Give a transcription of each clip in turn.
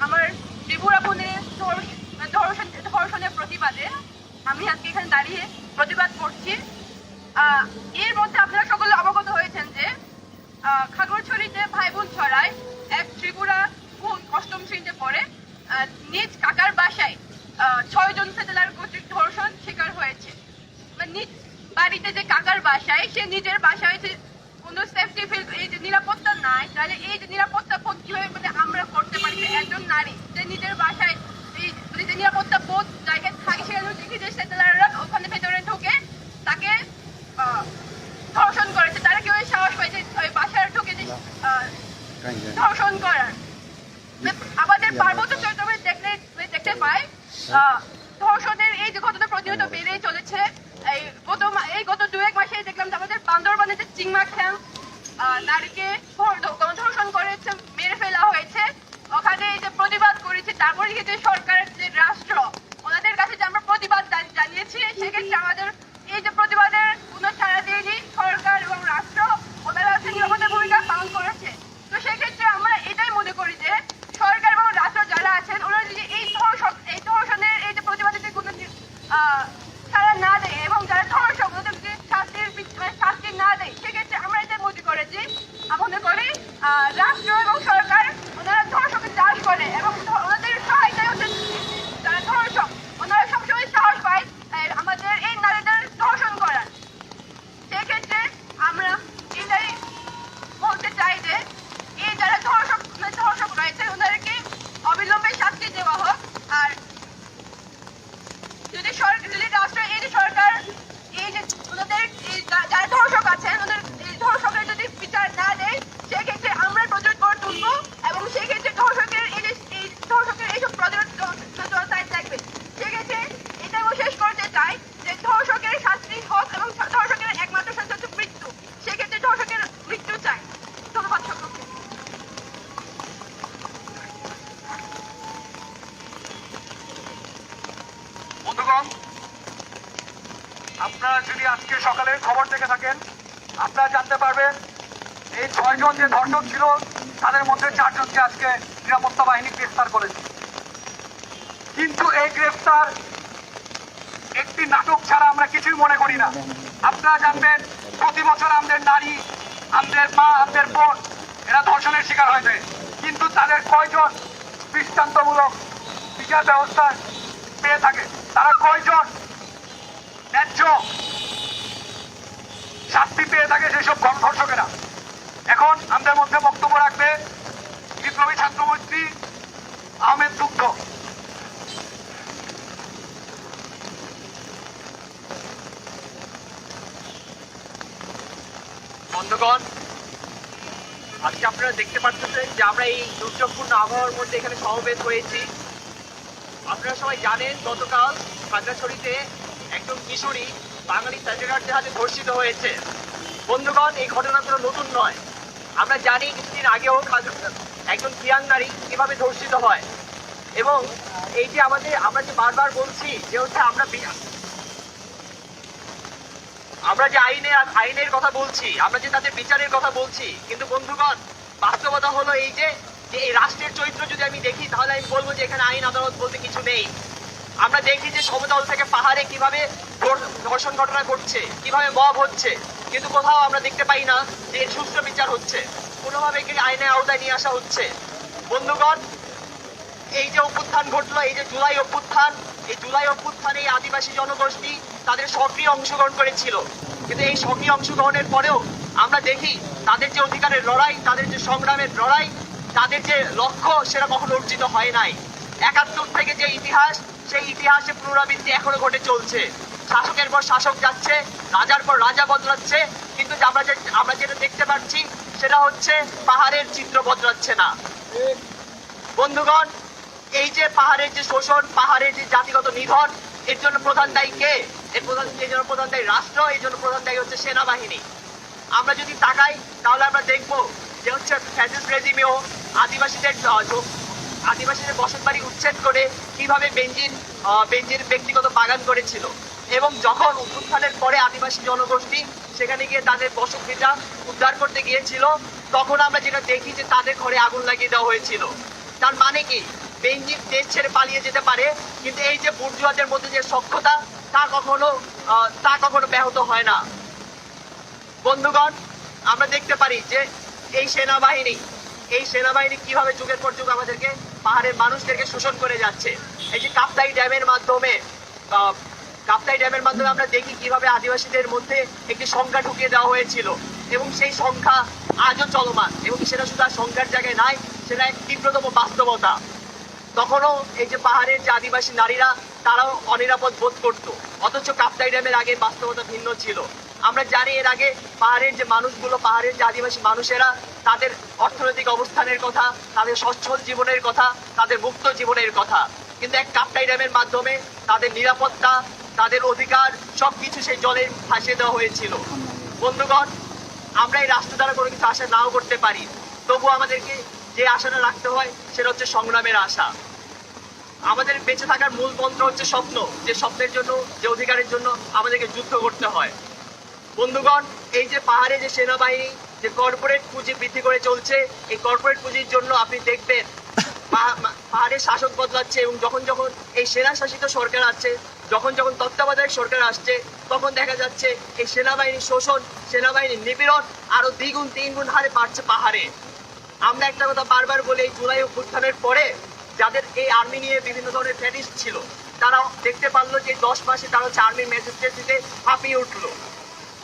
আমার ত্রিপুরা বোনের ধর্ষ- ধর্ষণ ধর্ষণের প্রতিবাদে আমি আজকে এখানে দাঁড়িয়ে প্রতিবাদ করছি। এর মধ্যে আপনারা সকলে অবগত হয়েছেন যে খাগড়ছড়িতে ভাই বোন ছড়ায় এক ত্রিপুরা বোন অষ্টম শ্রেণীতে পড়ে। নিজ কাকার বাসায় ছয়জন সেটেলার কর্তৃক ধর্ষণ শিকার হয়েছে। মানে নিজ বাড়িতে যে কাকার বাসায়, সে নিজের বাসায় কোনো সেফটি এই যে নিরাপত্তা নাই তাহলে এই যে নিরাপত্তা বোধ কীভাবে মানে আমরা করতে পারি? যে একজন নারী যে নিজের বাসায় এই মানে যে নিরাপত্তা বোধ জায়গায় থাকে সেখানে দেখি যে সেটেলাররা ওখানে ভেতরে ঢুকে তাকে ধর্ষণ করেছে। তারা কেউ সাহস পাইছে ওই বাসায় ঢুকে যে ধর্ষণ করার? আমাদের পার্বত্য চট্টগ্রামে দেখলে দেখতে পাই ধর্ষণের এই যে ঘটনা প্রতিনিয়ত বেড়েই চলেছে। এই গত এই গত মাসে দেখলাম যে আমাদের বান্দরবানে যে চিংমা খ্যাং নারীকে ধর্ষণ করেছে, মেরে ফেলা হয়েছে, ওখানে এই যে প্রতিবাদ করেছে, তারপরে যে সরকারের যে রাষ্ট্র ওনাদের কাছে যে আমরা প্রতিবাদ জান- জানিয়েছি সেক্ষেত্রে আমাদের এই যে প্রতিবাদের কোনো ছাড়া দেয়নি সরকার এবং রাষ্ট্র ওনারা হচ্ছে নিরাপত্তা ভূমিকা পালন করেছে তো সেক্ষেত্রে আমরা এটাই মনে করি যে সরকার এবং রাষ্ট্র যারা আছেন ওনারা যদি এই ধর্ষণ এই ধর্ষণের এই যে প্রতিবাদে যদি কোনো আহ, ছাড়া না দেয় এবং যারা ধর্ষক ওদের যদি শাস্তির পিছ- মানে শাস্তি না দেয় সেক্ষেত্রে আমরা এটাই মনে করি যে আমরা মনে করি আহ, রাষ্ট্র এবং সরকার ওনারা ধর্ষকের চাষ করে এবং ধ- ওনাদের সহায়তায় হচ্ছে যারা ধর্ষক ওনারা সবসময় সাহস পায় আহ, আমাদের এই নারীদের ধর্ষণ করার সেক্ষেত্রে আমরা এটাই বলতে চাই যে এই যারা ধর্ষক মানে ধর্ষক রয়েছে ওনাদেরকে অবিলম্বে শাস্তি দেওয়া হোক আর যদি সরকার যদি রাষ্ট্র এই যে সরকার এই যে ওনাদের এই যা- যারা ধর্ষক আছেন ওদের এই ধর্ষকের যদি বিচার না দেয় সেক্ষেত্রে আমরা প্রতিরোধ করে তুলবো এবং সেক্ষেত্রে ধর্ষকের এই যে এই ধর্ষকের এইসব প্রতিরোধ জনতায় থাকবে সেক্ষেত্রে এটা আমি শেষ করতে চাই যে ধর্ষকের শাস্তি হোক এবং ধর্ষকের একমাত্র শাস্তি হচ্ছে মৃত্যু সেক্ষেত্রে ধর্ষকের মৃত্যু চাই ধন্যবাদ সকলকে বন্ধুগণ আপনারা যদি আজকে সকালে খবর দেখে থাকেন আপনারা জানতে পারবেন এই ছয়জন যে ধর্ষক ছিল, তাদের মধ্যে চারজনকে আজকে নিরাপত্তা বাহিনী গ্রেফতার করেছে। কিন্তু এই গ্রেফতার একটি নাটক ছাড়া আমরা কিছুই মনে করি না। আপনারা জানবেন, প্রতি বছর আমাদের নারী, আমাদের মা, আমাদের বোন, এরা ধর্ষণের শিকার হয়েছে কিন্তু তাদের কয়জন দৃষ্টান্তমূলক বিচার ব্যবস্থা পেয়ে থাকে? তারা কয়জন ন্যায্য শাস্তি পেয়ে থাকে সেসব গণধর্ষকেরা এখন আমাদের মধ্যে বক্তব্য রাখবে বিপ্লবী ছাত্রমন্ত্রী আহমেদ দুগ্ধ। বন্ধুগণ, আজকে আপনারা দেখতে পাচ্ছেন যে আমরা এই দুর্যোগপূর্ণ আবহাওয়ার মধ্যে এখানে সমবেত হয়েছি। আপনারা সবাই জানেন, গতকাল খাগড়াছড়িতে একজন কিশোরী বাঙালি স্যাটেলাইট জাহাজে ধর্ষিত হয়েছে। বন্ধুগণ, এই ঘটনা কোনো নতুন নয়। আমরা জানি কিছুদিন আগেও একজন কিয়াং নারী কীভাবে ধর্ষিত হয়। এবং এই যে আমাদের আমরা যে বারবার বলছি যে হচ্ছে আমরা আমরা যে আইনে আইনের কথা বলছি, আমরা যে তাদের বিচারের কথা বলছি, কিন্তু বন্ধুগণ, বাস্তবতা হলো এই যে এই রাষ্ট্রের চরিত্র যদি আমি দেখি, তাহলে আমি বলব যে এখানে আইন আদালত বলতে কিছু নেই। আমরা দেখি যে সমতল থেকে পাহাড়ে কীভাবে ধর্ষণ ঘটনা ঘটছে, কীভাবে মব হচ্ছে। কিন্তু কোথাও আমরা দেখতে পাই না যে সুষ্ঠু বিচার হচ্ছে। কোনোভাবে কি আইনের আওতায় নিয়ে আসা হচ্ছে। বন্ধুগণ, এই যে অভ্যুত্থান ঘটলো, এই যে জুলাই অভ্যুত্থান, এই জুলাই অভ্যুত্থানে এই আদিবাসী জনগোষ্ঠী তাদের সক্রিয় অংশগ্রহণ করেছিল। কিন্তু এই সক্রিয় অংশগ্রহণের পরেও আমরা দেখি তাদের যে অধিকারের লড়াই, তাদের যে সংগ্রামের লড়াই, তাদের যে লক্ষ্য সেটা কখনো অর্জিত হয় নাই। একাত্তর থেকে যে ইতিহাস সেই ইতিহাসে পুনরাবৃত্তি এখনও ঘটে চলছে। শাসকের পর শাসক যাচ্ছে, রাজার পর রাজা বদলাচ্ছে, কিন্তু আমরা যে, আমরা যেটা দেখতে পাচ্ছি, সেটা হচ্ছে পাহাড়ের চিত্র বদলাচ্ছে না। বন্ধুগণ, এই যে পাহাড়ের যে শোষণ, পাহাড়ের যে জাতিগত নিধন এর জন্য প্রধান দায়ী কে? এর প্রধান, এর জন্য প্রধান দায়ী রাষ্ট্র এই জন্য প্রধান দায়ী হচ্ছে সেনাবাহিনী। আমরা যদি তাকাই, তাহলে আমরা দেখব যে হচ্ছে ফ্যাসিস্ট রেজিমেও আদিবাসীদের আদিবাসীদের বসত বাড়ি উচ্ছেদ করে কীভাবে বেঞ্জিন বেঞ্জির ব্যক্তিগত বাগান করেছিল। এবং যখন উত্থানের পরে আদিবাসী জনগোষ্ঠী সেখানে গিয়ে তাদের বসত ভিটা উদ্ধার করতে গিয়েছিল, তখন আমরা যেটা দেখি যে তাদের ঘরে আগুন লাগিয়ে দেওয়া হয়েছিল। তার মানে কি? বেঞ্জিন দেশ ছেড়ে পালিয়ে যেতে পারে, কিন্তু এই যে বুর্জুয়াদের মধ্যে যে সক্ষতা তা কখনো তা কখনো ব্যাহত হয় না। বন্ধুগণ, আমরা দেখতে পারি যে এই সেনাবাহিনী এই সেনাবাহিনী কীভাবে যুগের পর যুগ আমাদেরকে পাহাড়ের মানুষদেরকে শোষণ করে যাচ্ছে? এই যে কাপ্তাই ড্যামের মাধ্যমে কাপ্তাই ড্যামের মাধ্যমে আমরা দেখি কীভাবে আদিবাসীদের মধ্যে একটি সংখ্যা ঢুকিয়ে দেওয়া হয়েছিল এবং সেই সংখ্যা আজও চলমান এবং সেটা শুধু সংখ্যার জায়গায় নাই, সেটা এক তীব্রতম বাস্তবতা। তখনও এই যে পাহাড়ের যে আদিবাসী নারীরা, তারাও অনিরাপদ বোধ করতো। অথচ কাপ্তাই ড্যামের আগে বাস্তবতা ভিন্ন ছিল। আমরা জানি এর আগে পাহাড়ের যে মানুষগুলো, পাহাড়ের যে আদিবাসী মানুষেরা, তাদের অর্থনৈতিক অবস্থানের কথা, তাদের সচ্ছল জীবনের কথা, তাদের মুক্ত জীবনের কথা। কিন্তু এক কাপ্তাই ড্যামের মাধ্যমে তাদের নিরাপত্তা, তাদের অধিকার সব কিছু সেই জলে ভাসিয়ে দেওয়া হয়েছিল। বন্ধুগণ, আমরা এই রাষ্ট্র দ্বারা কোনো কিছু আশা নাও করতে পারি। তবু আমাদেরকে যে আশাটা রাখতে হয়, সেটা হচ্ছে সংগ্রামের আশা। আমাদের বেঁচে থাকার মূল মন্ত্র হচ্ছে স্বপ্ন, যে স্বপ্নের জন্য, যে অধিকারের জন্য আমাদেরকে যুদ্ধ করতে হয়। বন্ধুগণ, এই যে পাহাড়ে যে সেনাবাহিনী, যে কর্পোরেট পুঁজি বৃদ্ধি করে চলছে, এই কর্পোরেট পুঁজির জন্য আপনি দেখবেন পাহাড়ের শাসক বদলাচ্ছে এবং যখন যখন এই সেনা শাসিত সরকার আসছে, যখন যখন তত্ত্বাবধায়ক সরকার আসছে, তখন দেখা যাচ্ছে এই সেনাবাহিনীর শোষণ, সেনাবাহিনীর নিপীড়ন আরও দ্বিগুণ, তিনগুণ হারে বাড়ছে পাহাড়ে। আমরা একটা কথা বারবার বলি, এই জুলাই অভ্যুত্থানের পরে যাদের এই আর্মি নিয়ে বিভিন্ন ধরনের ফ্যাটিস ছিল তারা দেখতে পারল যে দশ মাসে তারা হচ্ছে আর্মির ম্যাজিস্ট্রেসিতে হাঁপিয়ে উঠল।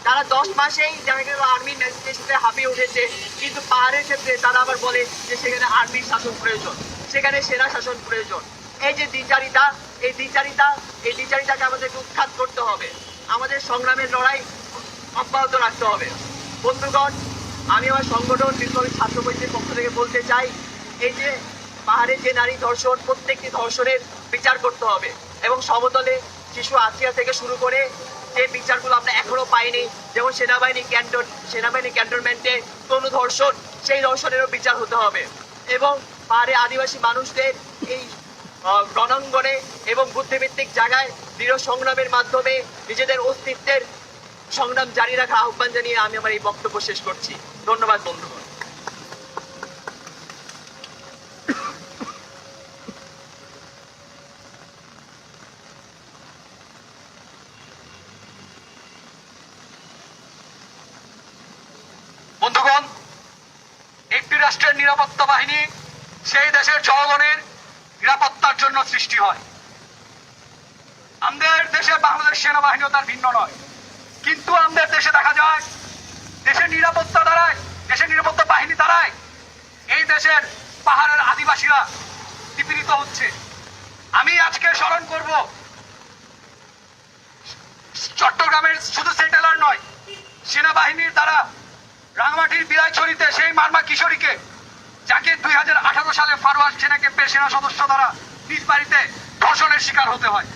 তারা দশ মাসেই দেখা গেল আর্মির ম্যাজিস্ট্রেসিতে হাঁপিয়ে উঠেছে, কিন্তু পাহাড়ের ক্ষেত্রে তারা আবার বলে যে সেখানে আর্মির শাসন প্রয়োজন, সেখানে সেনা শাসন প্রয়োজন। এই যে দ্বিচারিতা এই দ্বিচারিতা এই দ্বিচারিতাকে আমাদেরকে উৎখাত করতে হবে। আমাদের সংগ্রামের লড়াই অব্যাহত রাখতে হবে। বন্ধুগণ, আমি আমার সংগঠন বিপ্লবী ছাত্র পক্ষ থেকে বলতে চাই, এই যে পাহাড়ের যে নারী ধর্ষণ, প্রত্যেকটি ধর্ষণের বিচার করতে হবে। এবং সমতলে শিশু আসিয়া থেকে শুরু করে যে বিচারগুলো আমরা এখনও পাইনি, যেমন সেনাবাহিনী ক্যান্টন, সেনাবাহিনী ক্যান্টনমেন্টে কোনো ধর্ষণ, সেই ধর্ষণেরও বিচার হতে হবে। এবং পাহাড়ে আদিবাসী মানুষদের এই রণাঙ্গনে এবং বুদ্ধিভিত্তিক জায়গায় দৃঢ় সংগ্রামের মাধ্যমে নিজেদের অস্তিত্বের সংগ্রাম জারি রাখার আহ্বান জানিয়ে আমি আমার এই বক্তব্য শেষ করছি। ধন্যবাদ, বন্ধুগণ। বন্ধুগণ একটি রাষ্ট্রের নিরাপত্তা বাহিনী, সেই দেশের জনগণের নিরাপত্তার জন্য সৃষ্টি হয়। আমাদের দেশে বাংলাদেশ সেনাবাহিনীও তার ভিন্ন নয়। কিন্তু আমাদের দেশে দেখা যায়, দেশের নিরাপত্তা দ্বারায় দেশের নিরাপত্তা বাহিনী দ্বারায় এই দেশের পাহাড়ের আদিবাসীরা নিপীড়িত হচ্ছে। আমি আজকে স্মরণ করব, চট্টগ্রামের শুধু সেটেলার নয়, সেনাবাহিনীর দ্বারা রাঙামাটির বিলাইছড়িতে সেই মারমা কিশোরীকে, যাকে দুই হাজার আঠারো সালে ফারোয়াজ সেনাকে সেনা সদস্য দ্বারা নিজ বাড়িতে ধর্ষণের শিকার হতে হয়।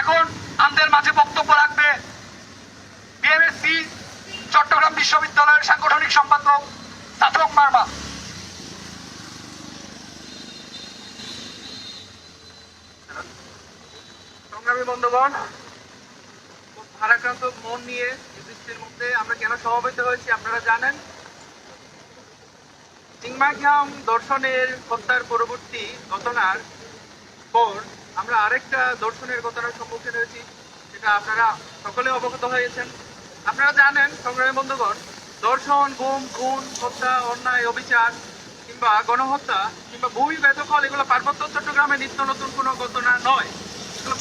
এখন আমাদের মাঝে বক্তব্য রাখবে বিএমএসসি চট্টগ্রাম বিশ্ববিদ্যালয়ের সাংগঠনিক সম্পাদক সাথক মার্মা। সংগ্রামী বন্ধুগণ, খুব ভারাক্রান্ত মন নিয়ে মধ্যে আমরা কেন সমাবেত হয়েছি আপনারা জানেন? চিংমাঘাম দর্শনের হত্যার পরবর্তী ঘটনার পর আমরা আরেকটা দর্শনের ঘটনার সম্মুখীন হয়েছি, সেটা আপনারা সকলে অবগত হয়েছেন। আপনারা জানেন, সংগ্রামী বন্ধুগণ, দর্শন, গুম, খুন, হত্যা, অন্যায়, অবিচার কিংবা গণহত্যা কিংবা ভূমি বেদখল, এগুলো পার্বত্য চট্টগ্রামে নিত্য নতুন কোনো ঘটনা নয়।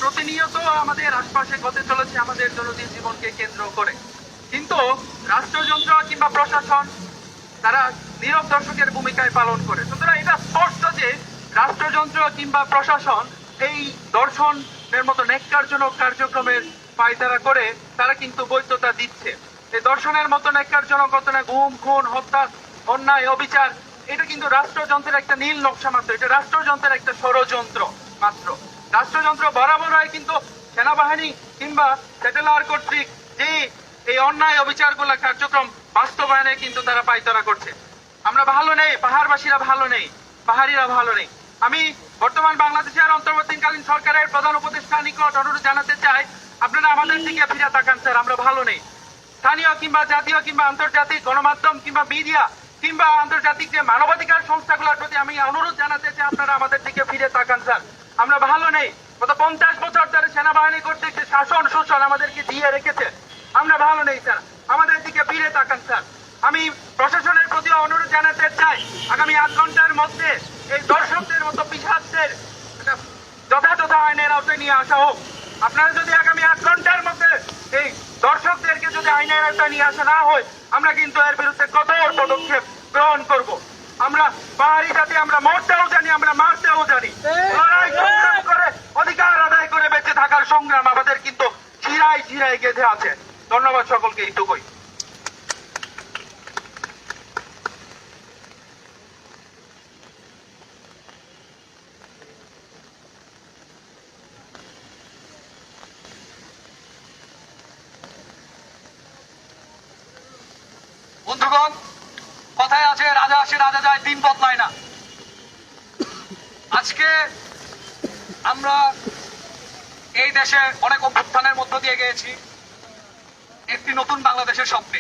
প্রতিনিয়ত আমাদের আশপাশে ঘটে চলেছে, আমাদের জনদীন জীবনকে কেন্দ্র করে। কিন্তু রাষ্ট্রযন্ত্র কিংবা প্রশাসন, তারা নীরব দর্শকের ভূমিকায় পালন করে। সুতরাং এটা স্পষ্ট যে রাষ্ট্রযন্ত্র কিংবা প্রশাসন এই দর্শনের মতো নেককারজনক কার্যক্রমের পায়তারা করে তারা কিন্তু বৈধতা দিচ্ছে। এই দর্শনের মতো নেককারজনক ঘটনা গুম, খুন, হত্যা, অন্যায়, অবিচার, এটা কিন্তু রাষ্ট্রযন্ত্রের একটা নীল নকশা মাত্র। এটা রাষ্ট্রযন্ত্রের একটা ষড়যন্ত্র মাত্র। রাষ্ট্রযন্ত্র বরাবরই কিন্তু সেনাবাহিনী কিংবা স্যাটেলার কর্তৃক যে এই অন্যায় অবিচারগুলা কার্যক্রম বাস্তবায়নে কিন্তু তারা পাইতারা করছে। আমরা ভালো নেই, পাহাড়বাসীরা ভালো নেই, পাহাড়িরা ভালো নেই। আমি বর্তমান বাংলাদেশের অন্তর্বর্তীকালীন সরকারের প্রধান উপদেষ্টা নিকট অনুরোধ জানাতে চাই, আপনারা আমাদের দিকে ফিরে তাকান স্যার, আমরা ভালো নেই। স্থানীয় কিংবা জাতীয় কিংবা আন্তর্জাতিক গণমাধ্যম কিংবা মিডিয়া কিংবা আন্তর্জাতিক যে মানবাধিকার সংস্থাগুলোর প্রতি আমি অনুরোধ জানাতে চাই, আপনারা আমাদের দিকে ফিরে তাকান স্যার। আমরা ভালো নেই। গত পঞ্চাশ বছর ধরে সেনাবাহিনী কর্তৃক যে শাসন শোষণ আমাদেরকে দিয়ে রেখেছে আমরা ভালো নেই, স্যার। আমাদের দিকে ফিরে তাকান, স্যার। আমি প্রশাসনের প্রতি অনুরোধ জানাতে চাই। আগামী আধ ঘণ্টার মধ্যে এই দর্শকদের মতো একটা যথাযথ আইনের আওতায় নিয়ে আসা হোক। আপনারা যদি আগামী আধ ঘণ্টার মধ্যে এই দর্শকদেরকে যদি আইনের আওতায় নিয়ে আসা না হয়, আমরা কিন্তু এর বিরুদ্ধে কঠোর পদক্ষেপ গ্রহণ করব। আমরা পাহাড়ি জাতি, আমরা মরতেও জানি, আমরা মারতেও জানি। লড়াই সংগ্রাম করে, অধিকার আদায় করে বেঁচে থাকার সংগ্রাম আমাদের কিন্তু চিরাই চিরাই গেঁথে আছে। ধন্যবাদ সকলকে এইটুকুই বন্ধুগণ, কথায় আছে, রাজা আসে, রাজা যায়, দিন বদলায় না। আজকে আমরা এই দেশে অনেক অভ্যুত্থানের মধ্য দিয়ে গিয়েছি। একটি নতুন বাংলাদেশের স্বপ্নে।